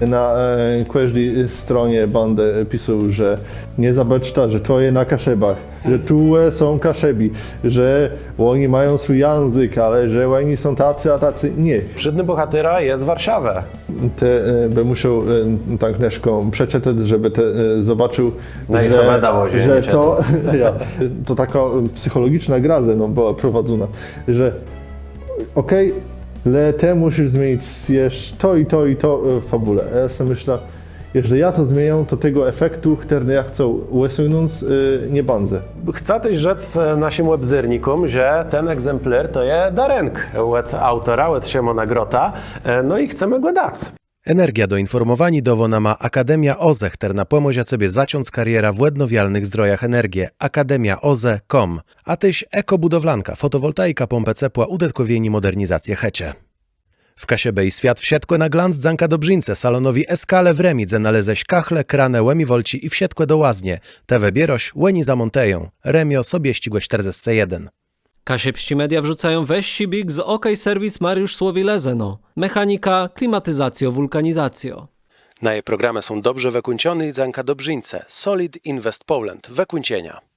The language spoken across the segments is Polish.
Na e, każdej stronie bandy pisu, że nie zabeczta, że to jest na Kaszebach, że tu są Kaszebi, że oni mają swój język, ale że oni są tacy, a tacy nie. Przydny bohatera jest Warszawę. Te e, by musiał e, tak neszką przeczytać, żeby te, e, zobaczył, No i sobie dało się, że to, ja, to taka psychologiczna gra ze mną była prowadzona, że okej, ale te musisz zmienić to i to i to e, w fabule. A ja sobie myślę, jeżeli ja to zmienię, to tego efektu, który ja chcę osiągnąć, e, nie bandzę. Chcę też rzec e, naszym webzyrnikom, że ten egzemplar to jest darenk od autora, od Szymona Grota, e, no i chcemy go dać. Energia do informowani dowona ma Akademia OZE, która pomoże sobie zaciąć kariera w odnowialnych zdrojach energii. akademiaoze.com. A tyś ekobudowlanka, fotowoltaika, pompę ciepła, udetkowieni modernizację hecie. W Kasiebe i świat wsiedkłe na glanc dzanka dobrzyńce salonowi Eskale w Remidze naleześ kachle, kranę, łemi wolci i wsiedkłe do łaznie. Te wybieroś, łeni zamonteją. Remio sobie ścigłe 41. Kasiepści media wrzucają weź sibik z OK Serwis Mariusz Słowilezeno. Mechanika, klimatyzacjo, wulkanizacjo. Na jej programy są dobrze wykunciony i dzanka dobrzyńce. Solid Invest Poland. Wykuncienia.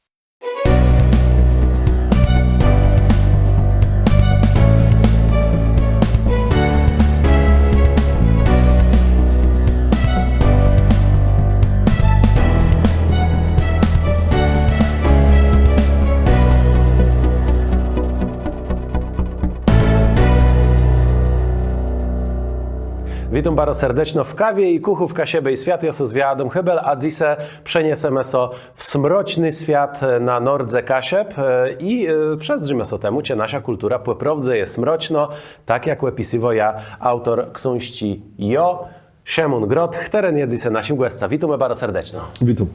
Witam bardzo serdecznie w kawie i kuchu w Kasiebe i świat. Ja z Adam Hebel, a dzisiaj przeniesiemy się w smroczny świat na nordze Kasieb e, i e, przezdrzymy się temu, czy nasza kultura poprawdze jest smroczno, tak jak opisywał ja autor książki Jo, Szymon Grot, który jest dzisiaj naszym gościem. Witam bardzo serdecznie. Witam.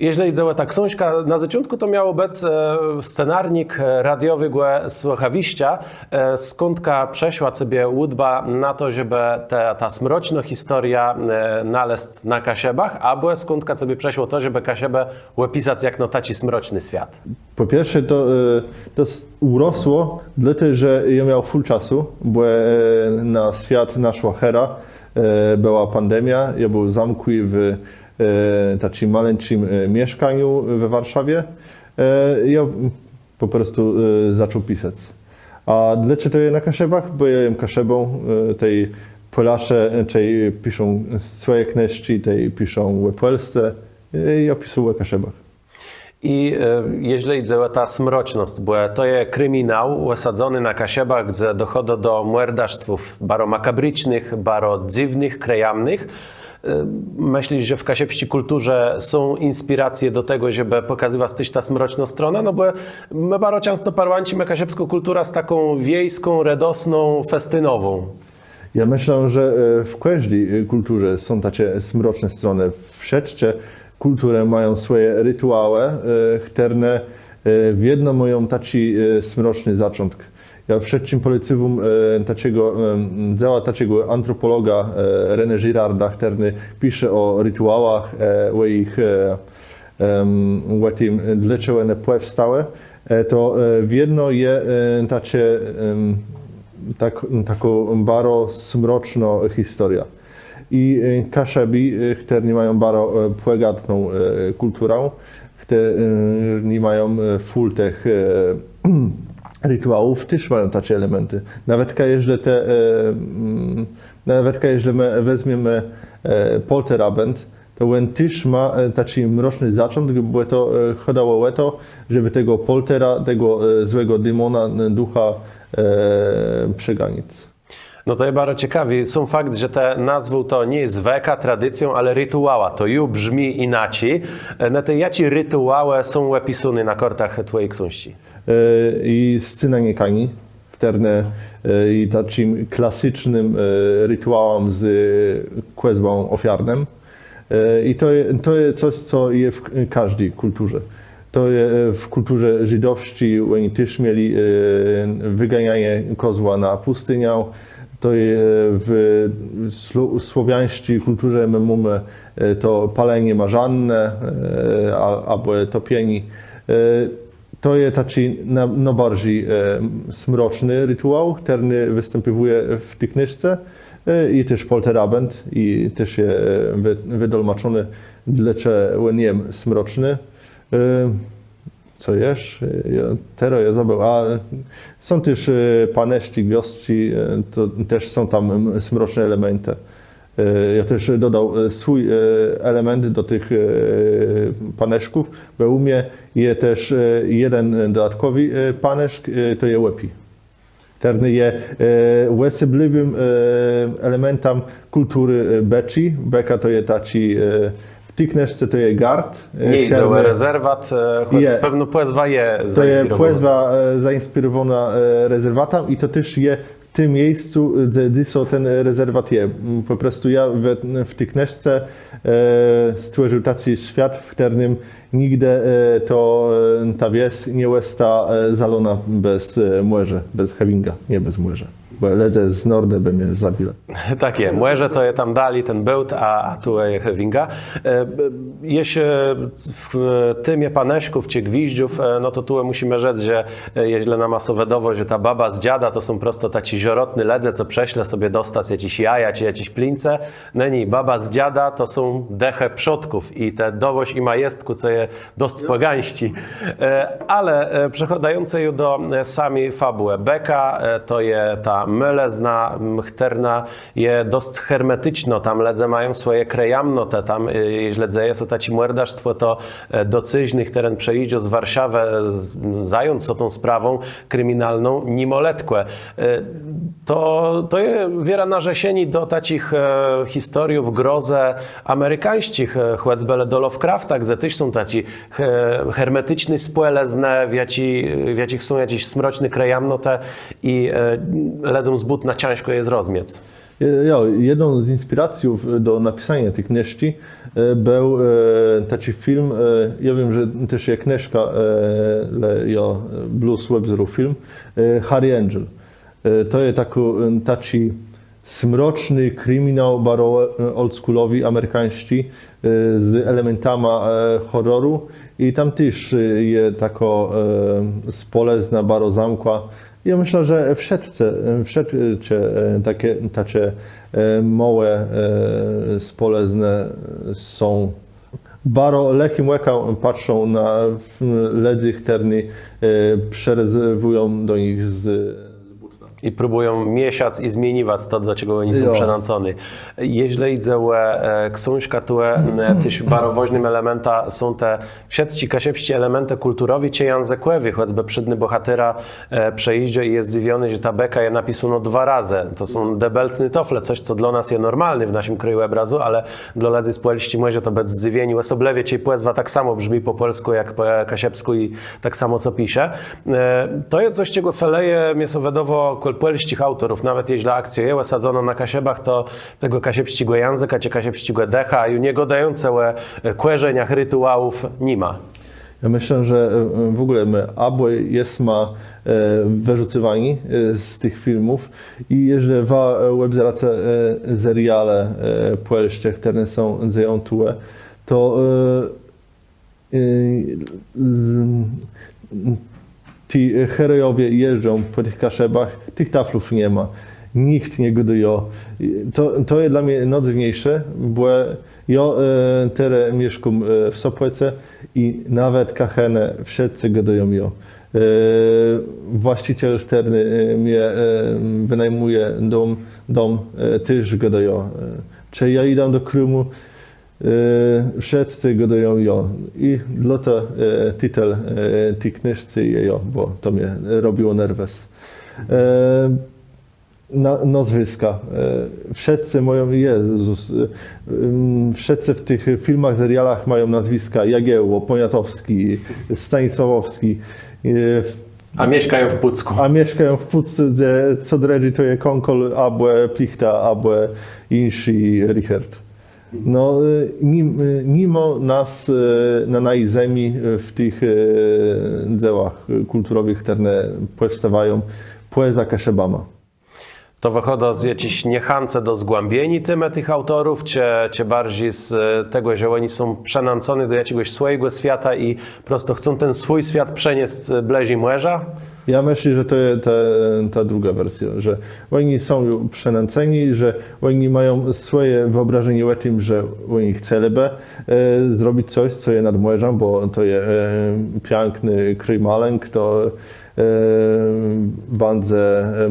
Jeżeli cała ta książka, na zaczątku to miał być e, scenarnik e, radiowy głę słuchawiścia, e, skądka przeszła sobie łudba na to, żeby ta, ta smroczna historia naleźć na Kasiebach, albo skądka sobie przeszło to, żeby Kasiebę opisać jak no taci smroczny świat. Po pierwsze, to, to urosło, dlatego że ja miał full czasu, bo na świat naszła hera, była pandemia, ja był zamkły w e, takim maleńczym e, mieszkaniu we Warszawie. E, Ja po prostu zaczął pisać. A dlaczego to jest na Kaszebach? Bo ja jem Kaszebą, tej Polasze, tej piszą swoje książki, tej piszą w Polsce, ja piszę w Kaszebach. I e, jeżeli cała ta smroczność, bo to jest kryminał osadzony na Kasiebach, gdzie dochodzi do morderstwów baro makabrycznych, baro dziwnych, krejamnych. E, Myślisz, że w kasiepści kulturze są inspiracje do tego, żeby pokazywać też ta smroczna strona? No bo my bardzo często parłancimy kasiepską kulturę z taką wiejską, radosną, festynową. Ja myślę, że e, w każdej kulturze są takie smroczne strony. Wszędzie kultury mają swoje rytuały, e, które e, w jedno mają taki e, smroczny zaczątek. Ja wszędzie polecywam e, takiego, dzieła takiego antropologa René Girarda, który pisze o rytuałach, o ich o tym, dlaczego one powstały. To w jedno je takie tak, taką bardzo smroczną historię. I e, Kaszebi, którzy mają bardzo e, płegatną e, kulturę, którzy mają full tych rytuałów, też mają takie elementy. Nawet jeżeli te, mm, nawet jeżeli my weźmiemy e, polterabend, to on też ma e, taki mroczny zaczątek, bo to e, chodziło o to, żeby tego poltera, tego złego demona, ducha przeganić. No to jest bardzo ciekawe. Są fakt, że te nazwy to nie jest weka, tradycją, ale rytuała. To ju brzmi inaczej. E, Na te jaci rytuały są opisane na kortach twojej książki? E, i scenanie kani, wterne e, i takim klasycznym rytuałem z kwezbą ofiarnym. I to, je- to jest coś, co jest w każdej kulturze. To jest w kulturze żydowskiej, oni też mieli wyganianie kozła na pustynię. To jest w słowiańskiej kulturze my mamy e, to palenie marzanne e, al- albo topieni. E, to jest taki na, najbardziej e, smroczny rytuał, który występuje w tej e, i też polterabend i też je e, wy, wydolmaczony dlecze łeniem smroczny. Co jeszcze? Ja, teraz ja zabrał. A są też e, paneszki, gwiazdki, e, to też są tam smroczne elementy. E, Ja też dodał swój element do tych paneszków, bo u mnie jest też jeden dodatkowy paneszk, to jest łypi. Terny je osobliwym e, elementem kultury Bechi. Beka to jest taki, e, książce to jest gard. e, Nie terny- idzie rezerwat, e, choć Je. z pewno płezwa je to jest płezwa e, zainspirowana e, rezerwatem i to też je w tym miejscu, gdzie są ten rezerwat je. M, Po prostu ja w, w tej książce e, stworzył taki świat, w którym nigdy e, to e, ta wieś nie jest ta e, zalona bez e, młeże, bez hevinga, nie bez młeże. Bo lecę z Norde, by mnie zabile. Tak je, młeże to je tam dali ten bełt, a, tu je Hevinga. E, Jeśli w tym je paneszków czy gwiździów, e, no to tu musimy rzec, że e, jeźle na masowedowo, że ta baba z dziada to są prosto taci ziorotny ledze, co prześle sobie dostać jakieś jaja czy jakieś plince. Nie, baba z dziada to są dechę przodków i te dowoś i majestku, co je dość pogańści. Ale przechodzące do sami fabuły. Beka to je ta mylezna, m, chterna, je dość hermetyczno, tam ledze mają swoje krejamno, te tam, e, jeśli ledze jest taci muerdarstwo, to e, docyźnych teren przejdzie z e, m, zając się tą sprawą kryminalną, nimoletkłe. E, To, to wiera narzesieni do takich e, historiów, grozę amerykańskich, e, chłecbele do Lovecrafta, gdzie też są taci he, hermetyczny spłelezne, w, jakich są jakieś smroczny krejamnote i e, ledzą zbut na ciężko jest rozmiec. Ja, jedną z inspiracji do napisania tej książki e, był e, taki film, e, ja wiem, że też e, ale ja Blues Webzero film, e, Harry Angel. E, To jest taki, smroczny kryminał baro oldschoolowy, amerykański, e, z elementami e, horroru i tam też e, jest tako e, spolezna baro zamkła. Ja myślę, że wszędzie, wszędzie takie, takie e, małe e, spolezne są. Baro lekim łekam patrzą na ledzy terny, przerezerwują do nich z. I próbują miesiąc i zmieniwać to, do czego oni są przenacony. Jeśli idzie e, książka, e, też barowoźnym elementa są te wszystkie kasiepści elementy kulturowi, czy językłowi, choćby przydny bohatera e, przejdzie i jest zdziwiony, że ta beka je napisano dwa razy. To są debeltny tofle, coś, co dla nas jest normalne w naszym kraju obrazu, ale dla ledzy z Puelści może to bez zdziwienia. Osoblewie ciej płezwa tak samo brzmi po polsku, jak po kasiepsku i tak samo co pisze. E, To jest coś, czego feleje miesowedowo puelścich autorów, nawet jeśli akcja je sadzono na kasiebach, to tego kasiepścigłe języka, czy kasiepścigłe decha, a u niego dające kłerzeniach rytuałów nie ma. Ja myślę, że e, w ogóle my jest e, wyrzucywani e, z tych filmów i jeżeli wa webzerace e, seriale e, puelszcze, które są tue, to e, e, e, ci herojowie jeżdżą po tych kaszebach, tych taflów nie ma. Nikt nie goduje. To, to jest dla mnie najdziwniejsze, bo ja e, teraz mieszkam e, w Sopłece i nawet kachenę wszyscy godują ją. E, właściciel terny e, mnie e, wynajmuje dom, dom e, też godują. E, Czy ja idę do Krymu, E, wszyscy godują jo. I dlatego tytuł e, tej jest jo, bo to mnie robiło nerwes. E, na, nazwiska. E, wszyscy mają, Jezus, wszyscy w tych filmach, serialach mają nazwiska Jagiełło, Poniatowski, Stanisławowski. A mieszkają w Pucku. a mieszkają w gdzie co dredzi to jest Konkol, Abłe, Plichta, Abłe, Insi, Richard. No, y, nim, y, nas y, na naj zemi y, w tych dziełach kulturowych, które powstawają, poeza Kaszebama. To wychodzą z jakiejś niechance do zgłębieni tyme tych autorów, czy, czy bardziej z e, tego, że oni są przenęconi do jakiegoś swojego świata i prosto chcą ten swój świat przenieść z Blezi Młeża? Ja myślę, że to jest ta, ta druga wersja, że oni są już przenęceni, że oni mają swoje wyobrażenie o tym, że oni chcieliby e, zrobić coś, co jest nad bo to jest e, piękny krymalenk, to e, bardzo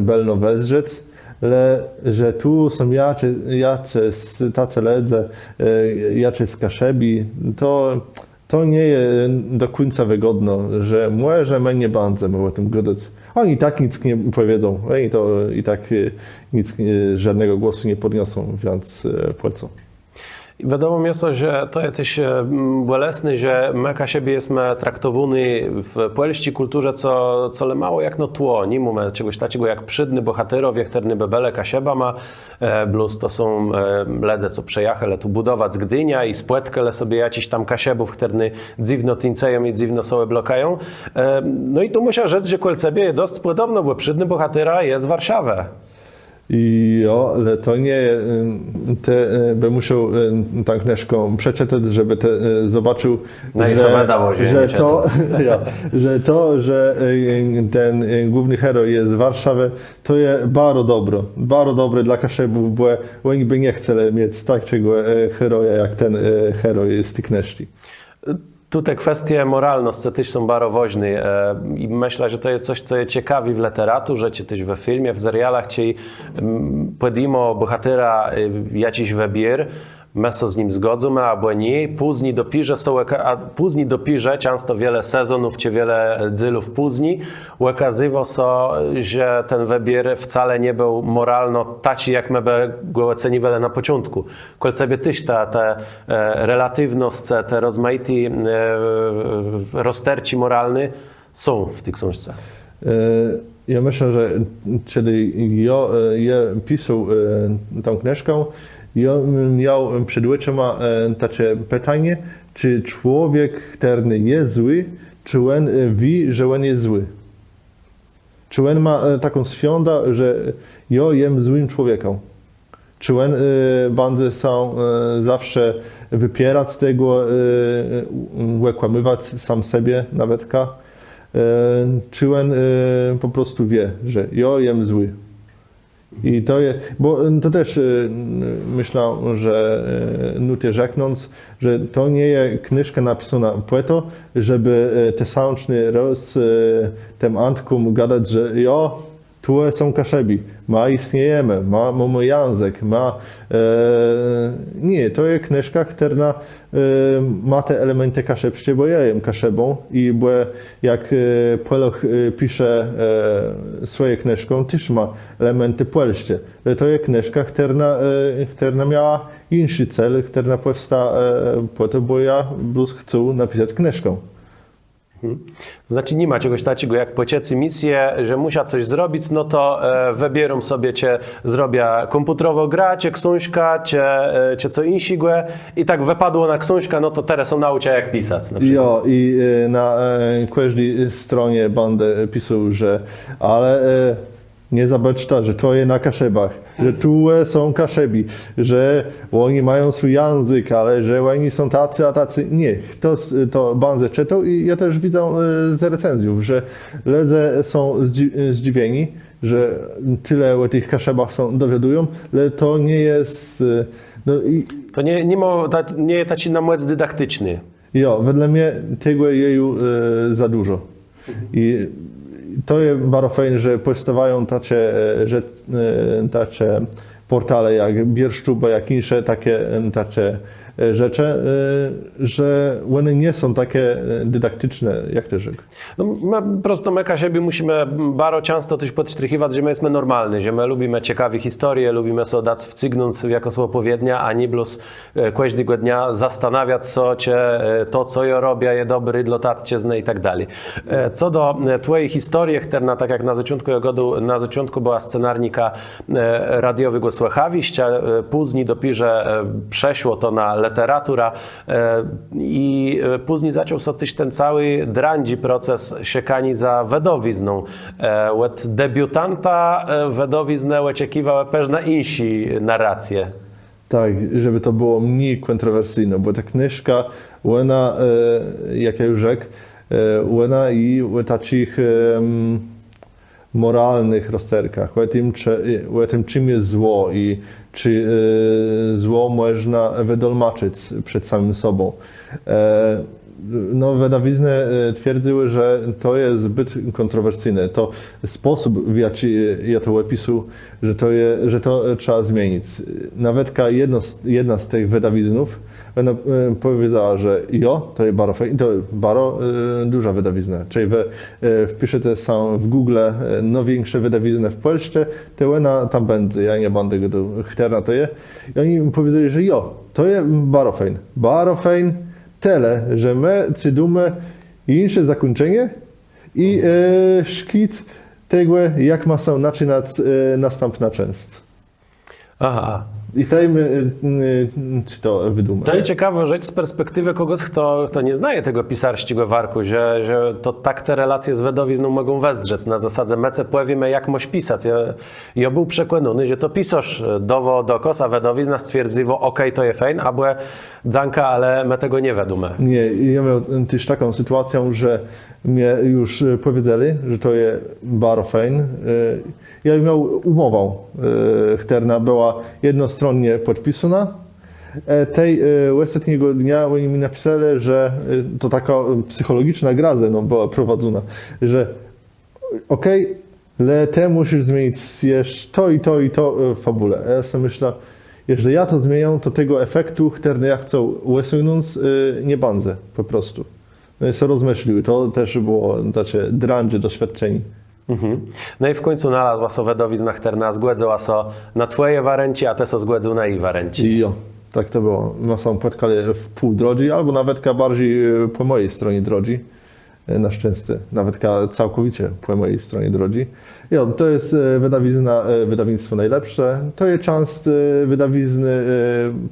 belno wezrzec, ale że tu są jacy, jacy tacy ledze, e, jacy z Kaszebi, to, to nie jest do końca wygodno, że może my nie będziemy o tym gadać. Oni tak nic nie powiedzą, oni to i tak e, nic, e, żadnego głosu nie podniosą, więc płacą. Wiadomo jest że to jest też e, bolesne, że my ka siebie jesteśmy traktowani w polskiej kulturze, co, co le mało jak no tło. Nie mamy czegoś takiego jak przydny bohaterowie, którzy bebele kasieba ma, e, plus to są e, ledze, co przejechali tu budować Gdynia i spłetkele sobie jakiś tam kasiebów, którzy dziwno tinceją i dziwno sobie blokają. No i tu muszę rzec, że kolcebie jest dość podobno, bo przydny bohatera jest Warszawę. I jo, ale to nie, e, te, e, by musiał e, tą książkę przeczytać, żeby te, zobaczył, No że, nie to, ja, że to, że ten główny heroj jest z Warszawy, to jest bardzo dobre, bardzo dobre dla Kaszebów, bo oni by nie chcieli mieć takiego heroja, jak ten heroj z tych kneżki. Tutaj kwestie są bardzo ważne i myślę, że to jest coś, co jest ciekawi w literaturze, czy też we filmie, w serialach, czy podimo bohatera e, jakiś wybór, się z nim zgodzimy, albo nie, później dopisze są, a później dopisze, często wiele sezonów, czy wiele dzylów później, okazywało się, że ten wybór wcale nie był moralno taki, jak my go ocenili na początku. Kolcebie też ta, ta e, relatywność, te rozmaite rozterci moralne są w tej książce. E, Ja myślę, że kiedy ja, ja pisał e, tą książkę, ja miał przed oczyma e, takie pytanie, czy człowiek, który jest zły, czy on e, wie, że on jest zły? Czy on ma e, taką świądę, że ja jem złym człowiekiem? Czy on będzie e, zawsze wypierać z tego, okłamywać sam siebie nawet? ka? E, czy on po prostu wie, że ja jem zły. I to jest, bo to też e, myślę, że nutie rzeknąc, że to nie jest knyżka napisana po to, żeby e, te samczny roz tym antkom gadać, że ja tu są kaszebi, ma istniejemy, ma, język, ma... E, nie, to jest knyżka, która e, ma te elementy kaszebskie, bo ja jem kaszebą i bo jak e, Poloch e, pisze swoje knyżką, też ma elementy polskie. E, To jest knyżka, która, która miała inny cel, która powstała po to, bo ja plus chcę napisać knyżkę. Znaczy nie ma czegoś takiego jak pociecy misję, że musia coś zrobić, no to e, wybieram sobie cię, zrobię komputerowo gra, cię książka, cię, e, cię co insigłe i tak wypadło na książka, no to teraz są nauczę jak pisać na. Jo, i e, na e, każdej stronie będę pisał, że ale e, nie zabeczta, że to jest na kaszebach, że tu e, są kaszebi, że oni mają swój język, ale że oni są tacy, a tacy nie. To, to będę czytał i ja też widzę e, z recenzjów, że ludzie są zdzi- zdziwieni, że tyle o tych kaszebach są dowiadują, ale to nie jest... e, No, i, To nie, nie, mo, ta, nie jest taki namłec dydaktyczny. Jo, wedle mnie tego jest e, za dużo. I to jest bardzo fajne, że powstawają takie, e, że, e, takie portale jak Bierszczuba, jak inne takie, e, takie rzeczy, e, że one nie są takie e, dydaktyczne jak te rzeczy. No, my prosto my ka siebie musimy bardzo często też podstrychiwać, że my jesteśmy normalni, że my lubimy ciekawe historie, lubimy sobie dać wcygnąć jako słowo powiedzia, a nie blus e, każdego dnia zastanawiać czy e, to, co ja robię, jest dobry dla tatciezny i tak dalej. E, Co do e, twojej historii, która tak jak na zaczątku godu, na zaczątku była scenarnika e, radiowego słuchawiścia, e, później dopisze e, przeszło to na literatura e, i e, później zaczął się też ten cały drandzi proces siekani za wedowizną. E, Od debiutanta wedowiznę oczekiwała pewna insi narracje. Tak, żeby to było mniej kontrowersyjne, bo ta knyżka, e, jak ja już rzekł, ona i o takich em, moralnych rozterkach, o tym, czy, o tym czym jest zło i czy e, zło można wydolmaczyć przed samym sobą. E, no, wydawizny e, twierdziły, że to jest zbyt kontrowersyjne. To sposób, w jaki ja to opisu, że to, je, że to trzeba zmienić. Nawet jedna z tych wydawiznów ona, e, powiedziała, że jo, to jest fajne, to bardzo e, duża wydawizna. Czyli wy e, wpiszecie sam w Google największe wydawizny w Polsce, to ona tam będzie, ja nie będę go tu chterna to je. I oni powiedzieli, że jo, to jest. Bardzo fajne, tyle, że my cydujemy inne zakończenie i szkic tego, jak ma się naczynać następna część. Aha. I tutaj my, e, e, czy to wydumamy. To jest ciekawa rzecz z perspektywy kogoś, kto, kto nie znaje tego pisarskiego warku, że, że to tak te relacje z wedowizną mogą wesdrzec na zasadzie mece powiemy jak moś pisać. Ja, ja był przekonany, że to pisarz dowo dokos, a wedowizna stwierdziło, okej, to jest fajn, a była dzanka, ale my tego nie wiadomo. Nie, ja miałem też taką sytuację, że mnie już powiedzieli, że to jest bardzo fajne. E, Ja miał umowę, e, która była jednostronnie podpisana. E, Tej e, ostatniego dnia oni mi napisali, że e, to taka e, psychologiczna gra ze mną była prowadzona, że okej, ale ty musisz zmienić to i to i to e, w fabule. Ja sobie myślę, jeżeli ja to zmieniam, to tego efektu, który ja chcę e, nie będę po prostu. No i sobie. To też było takie dranże doświadczenie. Mhm. No i w końcu znalazła so wedowizna, która zgładzała so na twoje warenci, a te so zgładzą na jej warenci. I jo, tak to było. My są spotkali w pół drogi, albo nawet bardziej e, po mojej stronie drogi. E, Na szczęście, nawet całkowicie po mojej stronie drogi. Jo, to jest e, wydawizna, wydawnictwo najlepsze. To jest e, wydawizny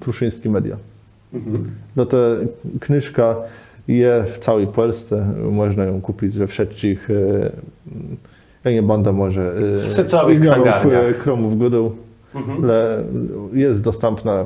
Pruszyński Media. No to je w całej Polsce. Można ją kupić we wszystkich. E, Ja nie będę może e, W sycowych wymiarów, księgarniach. e, kromów godą, ale jest dostępna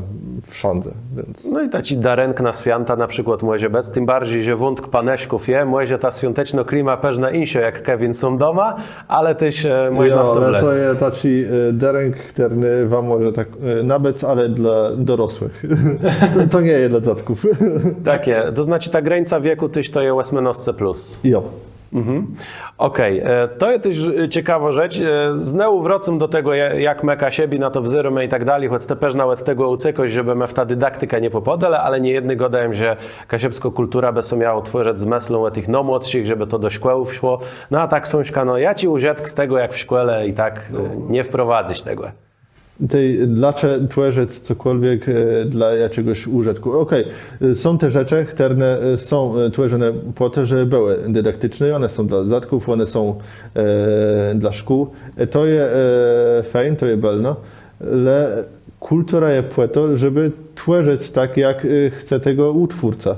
wszędzie, więc No i ta ci darenk na święta na przykład może bez, tym bardziej, że wątk paneśków je, może ta świąteczno klima peżna insio jak Kevin są doma, ale tyś e, można Ja, w to ale to wlec. jest taki e, dereng, który wam może tak nabec, ale dla dorosłych. to, to nie jest dla dziadków. Takie, to znaczy ta granica wieku tyś to je 18 plus. jo. Mhm. Okej, e, to jest też ciekawa rzecz. E, Znowu wracam do tego, ja- jak meka siebie na to wzorujemy i tak dalej, choć też nawet tego ucykość, żeby me w ta dydaktyka nie popodele, ale nie jedny godajem, że kasiebsko kultura by miała tworzyć z meslą tych no młodszych, żeby to do szkół szło. No a tak sączka, no ja ci użytk z tego, jak w szkole i tak e, nie wprowadzić tego. Tej, dlaczego tworzyć cokolwiek e, dla jakiegoś użytku. Okej, e, są te rzeczy, które e, są e, tworzone po to, żeby były dydaktyczne, one są dla zatków, one są e, dla szkół. To jest e, fajne, to jest belno, ale kultura jest po to, żeby tworzyć tak, jak chce tego utwórca.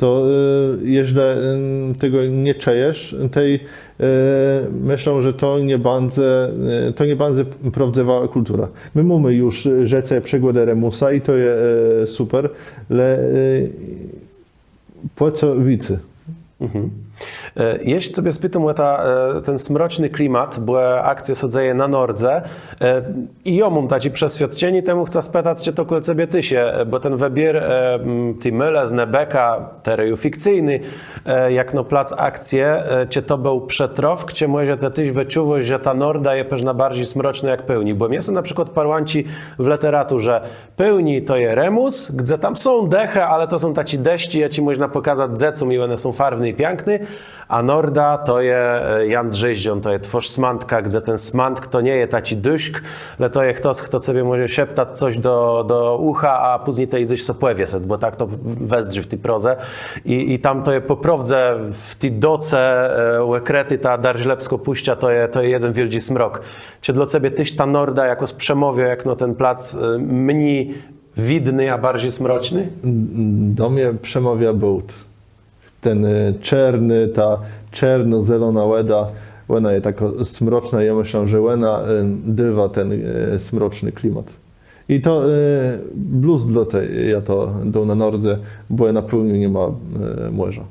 To e, jeżeli e, tego nie czejesz, tej e, myślą, że to nie e, to nie prawdziwa kultura. My mamy już rzece przygody Remusa i to jest super, ale po co wicy? E, Jeśli sobie spytam ta, e, ten smroczny klimat, bo akcje sodzeje na Nordze e, i ja mam taki przeświadczenie, temu chcę spytać cię to kol sobie ty się, e, bo ten wybier e, ty myle z Nebeka, tereju fikcyjny, e, jak no plac akcje, e, czy to był przetrów, czy może te tyś wyczuwość, że ta Norda jest pewna bardziej smroczna jak pełni, bo mnie są na przykład parłanci w literaturze, pełni to je remus, gdzie tam są dechy, ale to są taci deści, ja ci można pokazać dzecum i one są farwne i piękne, a Norda to je e, Jan Drzeździon, to je tworz smantka, gdzie ten smantk to nie jest taci dyszk, ale to je ktoś, kto sobie może szeptać coś do, do ucha, a później to idziesz so pływie sec, bo tak to wezdrzy w tej prozę. I, I tam to je poprawdze w tej doce e, łekrety ta Darźlepsko puścia, to je, to je jeden wielki smrok. Czy dla ciebie tyś ta Norda jako z przemowia, jak no ten plac e, mniej widny, a bardziej smroczny? Do mnie przemawia bołt. Ten e, czerny, ta czerno-zelona łeda, ona jest taka smroczna, ja myślę, że ona e, dywa ten e, smroczny klimat. I to blues dla tej, ja to do na Nordze, bo ja na pełni nie ma morza.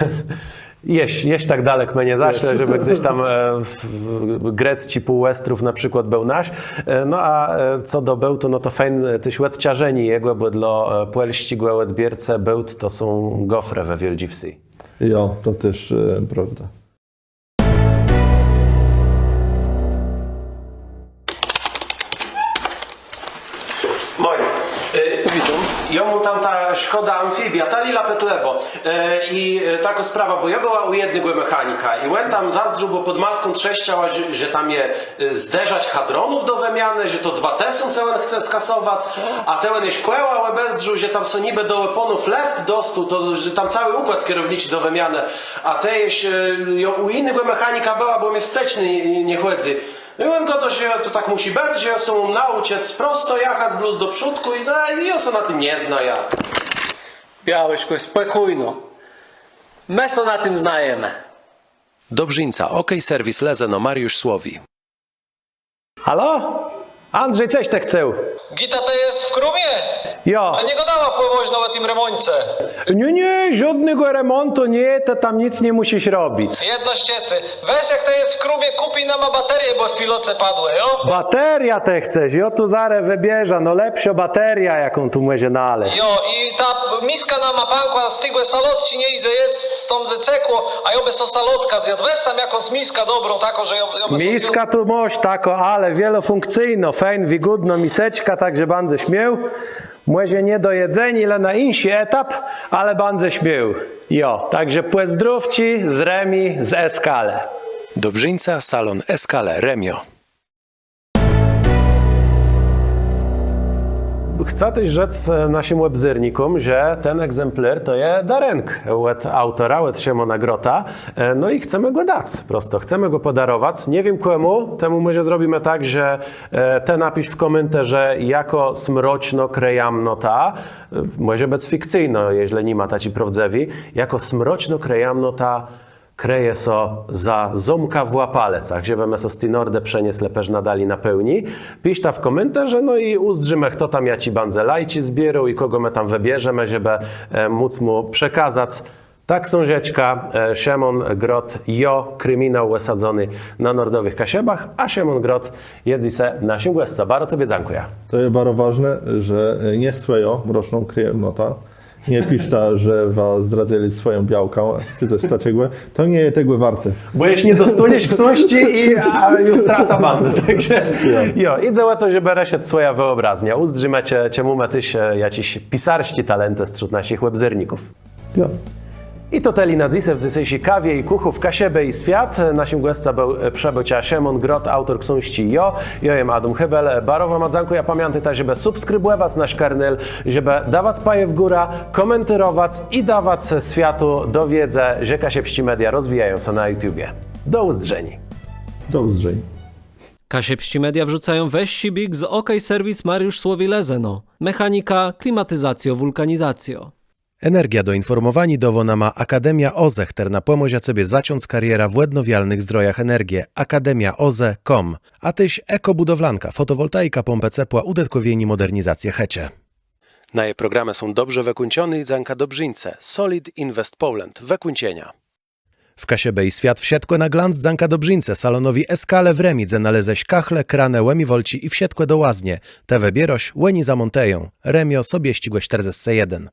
Jeść, jeść tak dalek mnie zaśle, żeby gdzieś tam e, w, w Grecci półwestrów na przykład był nasz. E, No a e, co do bełtu, no to fajn tyś łetciarzeni jego, bo dla płel ścisłe łetbierce bełt to są gofre we Wieldziwsi. Jo, to też prawda. Szkoda Amfibia, ta lila petlewo. E, I e, taka sprawa, bo ja była u jednego mechanika i łen tam zazdrzył, bo pod maską trzeszczała, że, tam je e, zderzać hadronów do wymiany, że to dwa tesy całe chce skasować, a ten jeś kłęła, ale że tam są niby do weaponów left dostał, to że tam cały układ kierowniczy do wymiany, a te jo, u innego mechanika była, bo mnie wsteczny nie, nie chłodzi. No i on go to się to tak musi być, że są nauczyć prosto jechać bluz do przódku i, no, i on se na tym nie zna ja. Białeczko, spokojno. My co na tym znajemy. Dobrzyńca, OK Serwis Lezeno, Mariusz Słowi. Halo? Andrzej, coś te chcę. Gita to jest w krumie? Jo. A nie gadała pływać na tym remoncie. Nie, nie, żadnego remontu nie, to tam nic nie musisz robić. Jedno ściecy. Weź jak to jest w krumie, kupi nam baterię, bo w piloce padły, jo? Bateria te chcesz, jo tu zarę wybierza, no lepsza bateria, jaką tu może naleźć. Jo, i ta miska na mapanku, a stygłe salotci nie idzie, jest tom ze cekło, a jobe są salotka zjadł. Weź tam jakąś miska dobrą, taką, że są- Miska tu moś tako, ale wielofunkcyjno, fajn, wygodno miseczka, także bardzo śmiał. Może nie do jedzenia, ale na inszy etap, ale bardzo śmiał. Jo, także płezdrówci z Remi, z Eskale. Dobrzyńca, salon Eskale, Remio. Chcę też rzec e, naszym webzyrnikom, że ten egzemplar to jest darenk od autora, od Szymona Grota, e, no i chcemy go dać, prosto, chcemy go podarować. Nie wiem komu, temu może zrobimy tak, że e, te napisz w komentarze jako smroczno krejamno ta, może być fikcyjno, jeśli nie ma taci prawdzewi, jako smroczno krejamno ta kreje so za zomka w łapalecach, żeby so z Tinordę przeniesle lepeż nadali na pełni. Pisz ta w komentarze, no i uzdrzymy, kto tam ja ci banzelajci zbierał i kogo my tam wybierzemy, żeby e, móc mu przekazać. Tak są rzeczka, e, Szymon Grot, jo, kryminał osadzony na nordowych kasiebach, a Szymon Grot jedzi se naszym głesco. Bardzo sobie dziękuję. To jest bardzo ważne, że nie swoją mroczną kryjemnota. Nie piszta, że was zdradzali swoją białką, czy coś takiego. To nie jest tego warte. Bo jeśli nie dostaniesz ksości i a, już strata bandy, także jo, i całe to, że bere się swoja wyobraźnia. Uzdrzymacie, czemu matyś jakiś pisarści talenty wśród naszych webzerników. Ja. I to teli na dziś w dzisiejszej kawie i kuchów Kasiebę i Świat. Naszym gościem był przebycia Szymon Grot, autor książki Jo. Ja jem Adam Hybel. Barowa madzanku, ja pamiętajcie, żeby subskrybować nasz kanał, żeby dawać paje w górę, komentować i dawać światu do wiedzy, że Kasiepści Media rozwijają się na YouTubie. Do uzdrzeni. Do usłyszenia. Kasiepści Media wrzucają weź Sibik z OK Serwis Mariusz Słowi Lezeno. Mechanika, klimatyzacjo, wulkanizacjo. Energia do informowani dowo ma Akademia OZE, na pomoć sobie zaciąc kariera w łednowialnych zdrojach energię. Akademia OZE.com. A tyś ekobudowlanka, fotowoltaika, pompę ciepła, udetkowieni modernizację hecie. Na jej programy są dobrze wykunciony i zanka dobrzyńce. Solid Invest Poland, wykuncienia. W Kasiebę i Świat wsiedkłe na glanc zanka dobrzyńce, salonowi Eskale w Remidze naleześ kachle, kranę, łemi wolci i wsiedkłe do łaznie. Te wybieroś, łeni zamonteją. Remio sobie ścigłe 41.